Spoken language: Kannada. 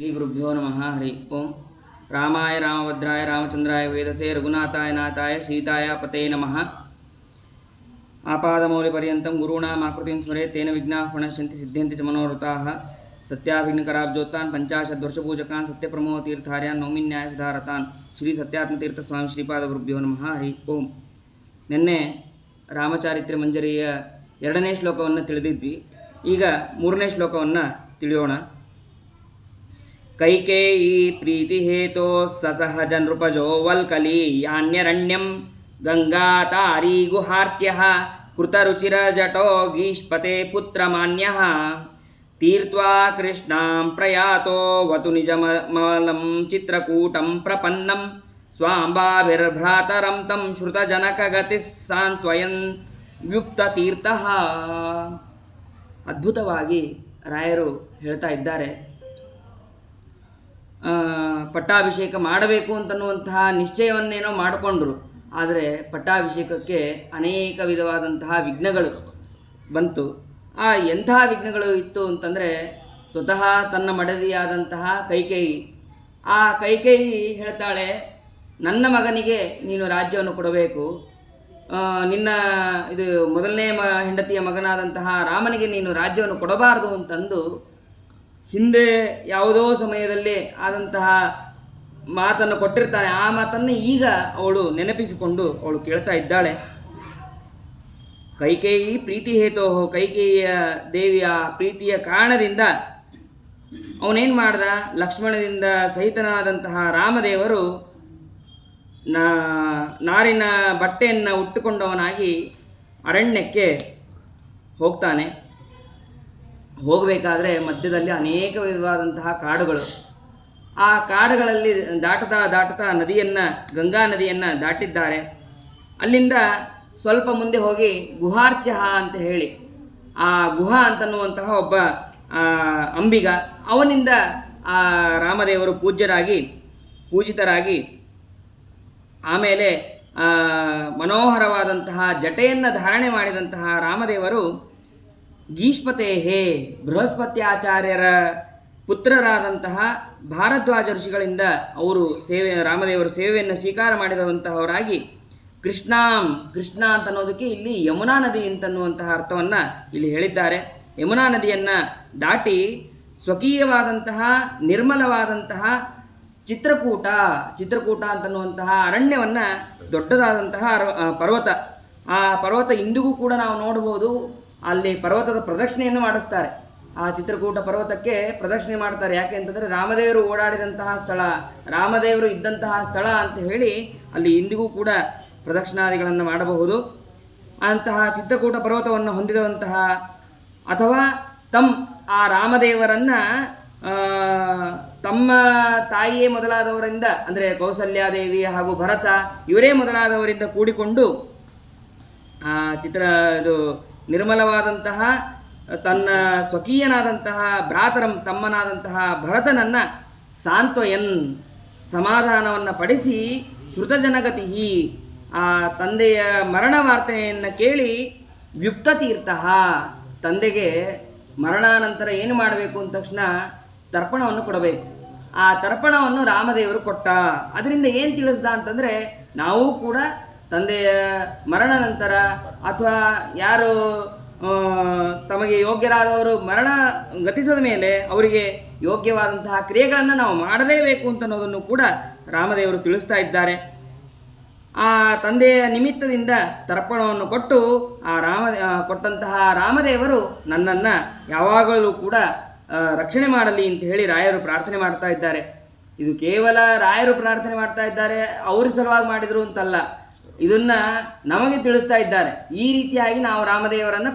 श्रीगुरुभ्यो नम, हरि ओं रामाय रामभद्राय रामचंद्राय वेदसे रघुनाथाय नाथाय सीताय पते नम। आपादमौलिपर्यन्तं गुरूणाम् स्मरे, तेन विघ्नाः प्रणश्यन्ति, सिद्ध्यन्ति च मनोरथाः। सत्याभिघ्नकराब्जोत्तान्, पञ्चाशद्वर्षपूजकान् सत्यप्रमोहतीर्थार्यान् नौमिन्यायसुधारतान् श्री ಸತ್ಯಾತ್ಮತೀರ್ಥಸ್ವಾಮಿ ಶ್ರೀಪಾದಗುರುಭ್ಯೋ नम, हरि ಓಂ ನಿನ್ನೆ ರಾಮಚಾರಿತ್ರ್ಯ ಮಂಜರಿಯ ಎರಡನೇ ಶ್ಲೋಕವನ್ನು ತಿಳಿದಿದ್ವಿ. ಈಗ ಮೂರನೇ ಶ್ಲೋಕವನ್ನು ತಿಳಿಯೋಣ. ಕೈಕೇಯಿ ಪ್ರೀತಿ ಹೇತೋ ಸಸಹಜ ನೃಪಜೋ ವಲ್ಕಲಿ ಯಾನ್ಯರಣ್ಯಂ ಗಂಗಾತಾರಿ ಗುಹಾರ್ಚ್ಯ ಕೃತರುಚಿರ ಜಟೋ ಗೀಷ್ಪತೆ ಪುತ್ರಮಾನ್ಯ ತೀರ್ತ್ವಾ ಕೃಷ್ಣಾಂ ಪ್ರಯಾತೋ ವತು ನಿಜಮಲಂ ಚಿತ್ರಕೂಟಂ ಪ್ರಪನ್ನಂ ಸ್ವಾಂಬಾಭಿರ್ಭ್ರಾತರಂ ತಂ ಶ್ರುತಜನಕಗತಿ ಸಾಂತ್ವಯನ್ ವ್ಯುಕ್ತತೀರ್ಥಃ ಅದ್ಭುತವಾಗಿ ರಾಯರು ಹೇಳ್ತಾ ಇದ್ದಾರೆ. ಪಟ್ಟಾಭಿಷೇಕ ಮಾಡಬೇಕು ಅಂತನ್ನುವಂತಹ ನಿಶ್ಚಯವನ್ನೇನೋ ಮಾಡಿಕೊಂಡ್ರು. ಆದರೆ ಪಟ್ಟಾಭಿಷೇಕಕ್ಕೆ ಅನೇಕ ವಿಧವಾದಂತಹ ವಿಘ್ನಗಳು ಬಂತು. ಆ ಎಂತಹ ವಿಘ್ನಗಳು ಇತ್ತು ಅಂತಂದರೆ ಸ್ವತಃ ತನ್ನ ಮಡದಿಯಾದಂತಹ ಕೈಕೇಯಿ. ಆ ಕೈಕೇಯಿ ಹೇಳ್ತಾಳೆ, ನನ್ನ ಮಗನಿಗೆ ನೀನು ರಾಜ್ಯವನ್ನು ಕೊಡಬೇಕು. ನಿನ್ನ ಇದು ಮೊದಲನೇ ಮ, ಹೆಂಡತಿಯ ಮಗನಾದಂತಹ ರಾಮನಿಗೆ ನೀನು ರಾಜ್ಯವನ್ನು ಕೊಡಬಾರದು ಅಂತಂದು ಹಿಂದೆ ಯಾವುದೋ ಸಮಯದಲ್ಲಿ ಆದಂತಹ ಮಾತನ್ನು ಕೊಟ್ಟಿರ್ತಾನೆ. ಆ ಮಾತನ್ನು ಈಗ ಅವಳು ನೆನಪಿಸಿಕೊಂಡು ಅವಳು ಕೇಳ್ತಾ ಇದ್ದಾಳೆ. ಕೈಕೇಯಿ ಪ್ರೀತಿ ಹೇತೋ ಕೈಕೇಯಿಯ ದೇವಿಯ ಪ್ರೀತಿಯ ಕಾರಣದಿಂದ ಅವನೇನು ಮಾಡ್ದ? ಲಕ್ಷ್ಮಣದಿಂದ ಸಹಿತನಾದಂತಹ ರಾಮದೇವರು ನಾರಿನ ಬಟ್ಟೆಯನ್ನು ಉಟ್ಟುಕೊಂಡವನಾಗಿ ಅರಣ್ಯಕ್ಕೆ ಹೋಗ್ತಾನೆ. ಹೋಗಬೇಕಾದ್ರೆ ಮಧ್ಯದಲ್ಲಿ ಅನೇಕ ವಿಧವಾದಂತಹ ಕಾಡುಗಳು. ಆ ಕಾಡುಗಳಲ್ಲಿ ದಾಟತಾ ದಾಟತಾ ನದಿಯನ್ನು, ಗಂಗಾ ನದಿಯನ್ನು ದಾಟಿದ್ದಾರೆ. ಅಲ್ಲಿಂದ ಸ್ವಲ್ಪ ಮುಂದೆ ಹೋಗಿ ಗುಹಾರ್ಚಹ ಅಂತ ಹೇಳಿ, ಆ ಗುಹಾ ಅಂತನ್ನುವಂತಹ ಒಬ್ಬ ಅಂಬಿಗ, ಅವನಿಂದ ಆ ರಾಮದೇವರು ಪೂಜ್ಯರಾಗಿ, ಪೂಜಿತರಾಗಿ, ಆಮೇಲೆ ಮನೋಹರವಾದಂತಹ ಜಟೆಯನ್ನು ಧಾರಣೆ ಮಾಡಿದಂತಹ ರಾಮದೇವರು ಗೀಷ್ಪತೇಹೇ ಬೃಹಸ್ಪತ್ಯಾಚಾರ್ಯರ ಪುತ್ರರಾದಂತಹ ಭಾರದ್ವಾಜ ಋಷಿಗಳಿಂದ ಅವರು ಸೇವೆ, ರಾಮದೇವರ ಸೇವೆಯನ್ನು ಸ್ವೀಕಾರ ಮಾಡಿದಂತಹವರಾಗಿ ಕೃಷ್ಣಾಂ, ಕೃಷ್ಣ ಅಂತ ಅನ್ನೋದಕ್ಕೆ ಇಲ್ಲಿ ಯಮುನಾ ನದಿ ಅಂತನ್ನುವಂತಹ ಅರ್ಥವನ್ನು ಇಲ್ಲಿ ಹೇಳಿದ್ದಾರೆ. ಯಮುನಾ ನದಿಯನ್ನು ದಾಟಿ ಸ್ವಕೀಯವಾದಂತಹ, ನಿರ್ಮಲವಾದಂತಹ ಚಿತ್ರಕೂಟ ಚಿತ್ರಕೂಟ ಅಂತನ್ನುವಂತಹ ಅರಣ್ಯವನ್ನು ದೊಡ್ಡದಾದಂತಹ ಪರ್ವತ. ಆ ಪರ್ವತ ಇಂದಿಗೂ ಕೂಡ ನಾವು ನೋಡ್ಬೋದು ಅಲ್ಲಿ ಪರ್ವತದ ಪ್ರದಕ್ಷಿಣೆಯನ್ನು ಮಾಡಿಸ್ತಾರೆ. ಆ ಚಿತ್ರಕೂಟ ಪರ್ವತಕ್ಕೆ ಪ್ರದಕ್ಷಿಣೆ ಮಾಡ್ತಾರೆ. ಯಾಕೆ ಅಂತಂದರೆ ರಾಮದೇವರು ಓಡಾಡಿದಂತಹ ಸ್ಥಳ, ರಾಮದೇವರು ಇದ್ದಂತಹ ಸ್ಥಳ ಅಂತ ಹೇಳಿ ಅಲ್ಲಿ ಇಂದಿಗೂ ಕೂಡ ಪ್ರದಕ್ಷಿಣಾದಿಗಳನ್ನು ಮಾಡಬಹುದು. ಅಂತಹ ಚಿತ್ರಕೂಟ ಪರ್ವತವನ್ನು ಹೊಂದಿದಂತಹ ಅಥವಾ ತಮ್, ಆ ರಾಮದೇವರನ್ನು ತಮ್ಮ ತಾಯಿಯೇ ಮೊದಲಾದವರಿಂದ, ಅಂದರೆ ಕೌಸಲ್ಯಾದೇವಿ ಹಾಗೂ ಭರತ, ಇವರೇ ಮೊದಲಾದವರಿಂದ ಕೂಡಿಕೊಂಡು, ಆ ಚಿತ್ರ, ಇದು ನಿರ್ಮಲವಾದಂತಹ, ತನ್ನ ಸ್ವಕೀಯನಾದಂತಹ, ಭ್ರಾತರಂ ತಮ್ಮನಾದಂತಹ ಭರತನನ್ನು ಸಾಂತ್ವಯನ್ ಸಮಾಧಾನವನ್ನು ಪಡಿಸಿ ಶ್ರುತಜನಗತಿ ಆ ತಂದೆಯ ಮರಣ ವಾರ್ತೆಯನ್ನು ಕೇಳಿ ವ್ಯುಕ್ತತೀರ್ಥ ತಂದೆಗೆ ಮರಣಾನಂತರ ಏನು ಮಾಡಬೇಕು ಅಂದ ತಕ್ಷಣ ತರ್ಪಣವನ್ನು ಕೊಡಬೇಕು. ಆ ತರ್ಪಣವನ್ನು ರಾಮದೇವರು ಕೊಟ್ಟ. ಅದರಿಂದ ಏನು ತಿಳಿಸ್ದ ಅಂತಂದರೆ, ನಾವು ಕೂಡ ತಂದೆಯ ಮರಣ ನಂತರ ಅಥವಾ ಯಾರು ತಮಗೆ ಯೋಗ್ಯರಾದವರು ಮರಣ ಗತಿಸಿದ ಮೇಲೆ ಅವರಿಗೆ ಯೋಗ್ಯವಾದಂತಹ ಕ್ರಿಯೆಗಳನ್ನು ನಾವು ಮಾಡಲೇಬೇಕು ಅಂತ ಅನ್ನೋದನ್ನು ಕೂಡ ರಾಮದೇವರು ತಿಳಿಸ್ತಾ ಇದ್ದಾರೆ. ಆ ತಂದೆಯ ನಿಮಿತ್ತದಿಂದ ತರ್ಪಣವನ್ನು ಕೊಟ್ಟು ಆ ರಾಮ ಕೊಟ್ಟಂತಹ ರಾಮದೇವರು ನನ್ನನ್ನು ಯಾವಾಗಲೂ ಕೂಡ ರಕ್ಷಣೆ ಮಾಡಲಿ ಅಂತ ಹೇಳಿ ರಾಯರು ಪ್ರಾರ್ಥನೆ ಮಾಡ್ತಾ ಇದ್ದಾರೆ. ಇದು ಕೇವಲ ರಾಯರು ಪ್ರಾರ್ಥನೆ ಮಾಡ್ತಾ ಇದ್ದಾರೆ, ಅವ್ರ ಸಲುವಾಗಿ ಮಾಡಿದರು ಅಂತಲ್ಲ. ಇದನ್ನ ನಮಗೆ ತಿಳಿಸ್ತಾ ಇದ್ದಾರೆ. ಈ ರೀತಿಯಾಗಿ ನಾವು ರಾಮದೇವರನ್ನ ಪ್ರಾರ್ಥನೆ